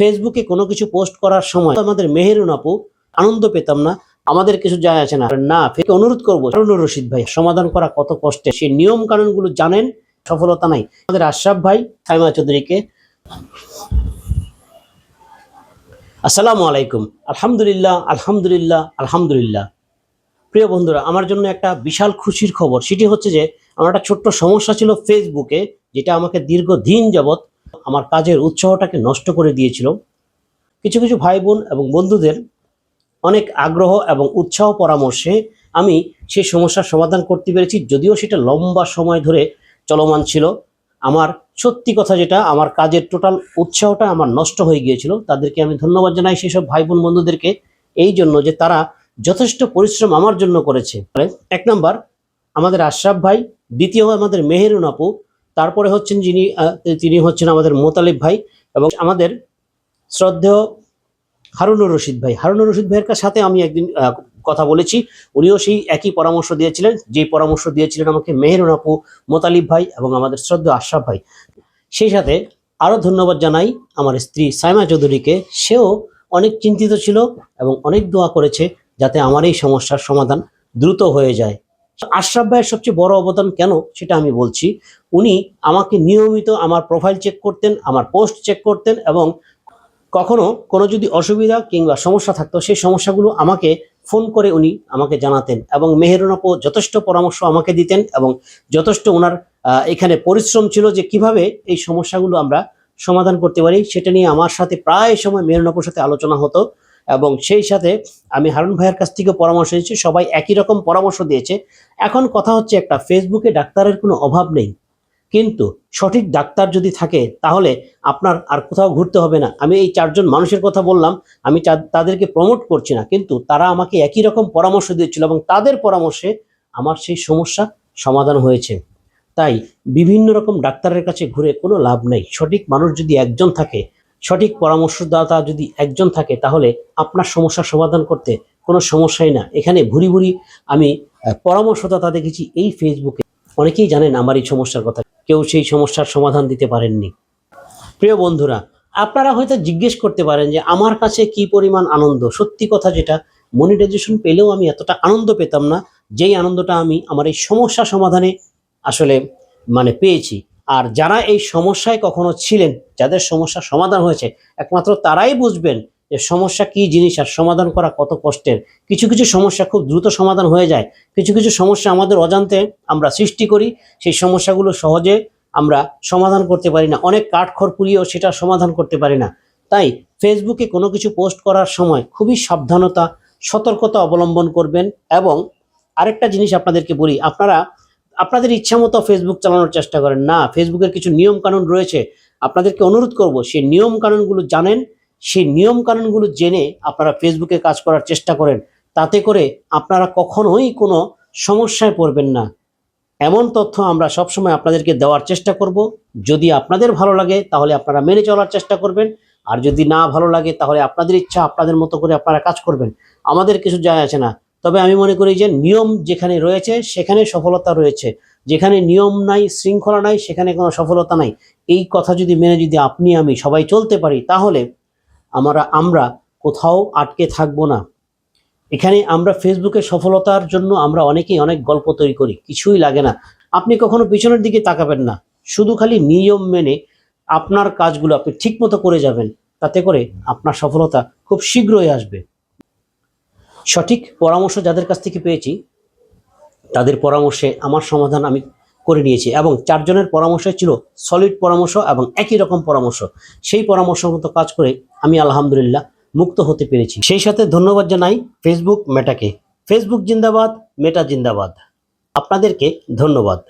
ফেসবুকে কোনো কিছু পোস্ট করার সময় আমাদের মেহেরুন আপু, আনন্দ পেতাম না, আমাদের কিছু যায় আছে না। না ফেকে অনুরোধ করব হারুনুর রশিদ ভাই, সমাধান করা কত কষ্টে। সেই নিয়ম কানুনগুলো জানেন, সফলতা নাই। আমাদের আশরাফ ভাই সাইমা চৌধুরীকে। আসসালামু আলাইকুম। আলহামদুলিল্লাহ আলহামদুলিল্লাহ আলহামদুলিল্লাহ। প্রিয় বন্ধুরা, আমার জন্য একটা বিশাল খুশির খবর। সেটি হচ্ছে যে, আমার একটা ছোট্ট সমস্যা ছিল ফেসবুকে, যেটা আমাকে দীর্ঘদিন যাবৎ আমার কাজের উৎসাহটাকে নষ্ট করে দিয়েছিল। কিছু কিছু ভাই বোন এবং বন্ধুদের অনেক আগ্রহ এবং উৎসাহ পরামর্শে আমি সেই সমস্যার সমাধান করতে পেরেছি, যদিও সেটা লম্বা সময় ধরে চলমান ছিল। আমার সত্যি কথা যেটা, আমার কাজের টোটাল উৎসাহটা আমার নষ্ট হয়ে গিয়েছিল। তাদেরকে আমি ধন্যবাদ জানাই, সেসব ভাই বোন বন্ধুদেরকে এই জন্য যে তারা যথেষ্ট পরিশ্রম আমার জন্য করেছে। এক নাম্বার, আমাদের আশরাফ ভাই, দ্বিতীয় আমাদের মেহেরুন আপু। তারপরে হচ্ছেন যিনি তিনি হচ্ছেন আমাদের মোতালিব ভাই এবং আমাদের শ্রদ্ধেয় হারুনুর রশিদ ভাই। হারুনুর রশিদ ভাইয়ের সাথে আমি একদিন কথা বলেছি। উনিও সেই একই পরামর্শ দিয়েছিলেন যেই পরামর্শ দিয়েছিলেন আমাকে মেহেরুন আপু, মোতালিব ভাই এবং আমাদের শ্রদ্ধেয় আশরাফ ভাই। সেই সাথে আরও ধন্যবাদ জানাই আমার স্ত্রী সাইমা চৌধুরীকে। সেও অনেক চিন্তিত ছিল এবং অনেক দোয়া করেছে যাতে আমার এই সমস্যার সমাধান দ্রুত হয়ে যায়। আশরাফ ভাইয়ের সবচেয়ে বড় অবদান কেন সেটা আমি বলছি। উনি আমাকে নিয়মিত আমার প্রোফাইল চেক করতেন, আমার পোস্ট চেক করতেন এবং কখনো কোনো যদি অসুবিধা কিংবা সমস্যা থাকতো, সেই সমস্যাগুলো আমাকে ফোন করে উনি আমাকে জানাতেন এবং মেহেরুন আপু যথেষ্ট পরামর্শ আমাকে দিতেন এবং যথেষ্ট ওনার এখানে পরিশ্রম ছিল যে কীভাবে এই সমস্যাগুলো আমরা সমাধান করতে পারি। সেটা নিয়ে আমার সাথে প্রায় সময় মেহেরুন আপুর সাথে আলোচনা হতো। এবং সেই সাথে আমি হারুন ভাইয়ের কাছ থেকে পরামর্শ নিয়েছি, সবাই একই রকম পরামর্শ দিয়েছে। এখন কথা হচ্ছে একটা ফেসবুকে ডাক্তারের কোনো অভাব নেই। কিন্তু সঠিক ডাক্তার যদি থাকে, তাহলে আপনার আর কোথাও ঘুরতে হবে না। আমি এই চারজন মানুষের কথা বললাম, আমি তাদেরকে প্রমোট করছি না। কিন্তু তারা আমাকে একই রকম পরামর্শ দিয়েছিল এবং তাদের পরামর্শে আমার সেই সমস্যা সমাধান হয়েছে। তাই বিভিন্ন রকম ডাক্তারের কাছে ঘুরে কোনো লাভ নেই। সঠিক মানুষ যদি একজন থাকে সঠিক পরামর্শদাতা যদি একজন থাকে, তাহলে আপনার সমস্যার সমাধান করতে কোনো সমস্যাই না। এখানে ভুরি ভুরি আমি পরামর্শদাতা দেখেছি এই ফেসবুকে অনেকেই জানেন আমার এই সমস্যার কথা। কেউ সেই সমস্যার সমাধান দিতে পারেননি। প্রিয় বন্ধুরা, আপনারা হয়তো জিজ্ঞেস করতে পারেন যে, আমার কাছে কি পরিমাণ আনন্দ? সত্যি কথা যেটা মনিটাইজেশন পেলেও আমি এতটা আনন্দ পেতাম না, যেই আনন্দটা আমি আমার এই সমস্যা সমাধানে আসলে মানে পেয়েছি। আর যারা এই সমস্যায় কখনো ছিলেন, যাদের সমস্যা সমাধান হয়েছে, একমাত্র তারাই বুঝবেন যে সমস্যা কি জিনিস আর সমাধান করা কত কষ্টের। কিছু কিছু সমস্যা খুব দ্রুত সমাধান হয়ে যায়। কিছু কিছু সমস্যা আমাদের অজান্তে আমরা সৃষ্টি করি, সেই সমস্যাগুলো সহজে আমরা সমাধান করতে পারি না। অনেক কাঠখড় পুড়িয়েও সেটা সমাধান করতে পারি না। তাই ফেসবুকে কোনো কিছু পোস্ট করার সময় খুবই সাবধানতা, সতর্কতা অবলম্বন করবেন এবং আরেকটা জিনিস আপনাদেরকে বলি, আপনারা আপনাদের ইচ্ছা মতো ফেসবুক চালানোর চেষ্টা করেন। না ফেসবুকের কিছু নিয়ম কানুন রয়েছে। আপনাদেরকে অনুরোধ করব সেই নিয়ম কানুনগুলো জানেন। সেই নিয়ম কানুনগুলো জেনে আপনারা ফেসবুকে কাজ করার চেষ্টা করেন। তাতে করে আপনারা কখনোই কোনো সমস্যায় পড়বেন না। এমন তথ্য আমরা সবসময় আপনাদেরকে দেওয়ার চেষ্টা করব। যদি আপনাদের ভালো লাগে, তাহলে আপনারা মেনে চলার চেষ্টা করবেন। আর যদি না ভালো লাগে, তাহলে আপনাদের ইচ্ছা, আপনাদের মতো করে আপনারা কাজ করবেন। আমাদের কিছু যায় আসে না। তবে আমি মনে করি যে নিয়ম যেখানে রয়েছে, সেখানে সফলতা রয়েছে। যেখানে নিয়ম নাই, শৃঙ্খলা নাই, সেখানে কোনো সফলতা নাই। এই কথা যদি মেনে যদি আপনি, আমি সবাই চলতে পারি, তাহলে আমরা আমরা কোথাও আটকে থাকব না। এখানে আমরা ফেসবুকে সফলতার জন্য আমরা অনেকেই অনেক গল্প তৈরি করি, কিছুই লাগে না। আপনি কখনো পিছনের দিকে তাকাবেন না। শুধু খালি নিয়ম মেনে আপনার কাজগুলো আপনি ঠিকমতো করে যাবেন, তাতে করে আপনার সফলতা খুব শীঘ্রই আসবে। সঠিক পরামর্শ যাদের কাছ থেকে পেয়েছি, তাদের পরামর্শে আমার সমাধান আমি করে নিয়েছি এবং চারজনের পরামর্শ ছিল সলিড পরামর্শ এবং একই রকম পরামর্শ। সেই পরামর্শ মতো কাজ করে আমি আলহামদুলিল্লাহ মুক্ত হতে পেরেছি। সেই সাথে ধন্যবাদ জানাই ফেসবুক মেটাকে ফেসবুক জিন্দাবাদ মেটা জিন্দাবাদ। আপনাদেরকে ধন্যবাদ।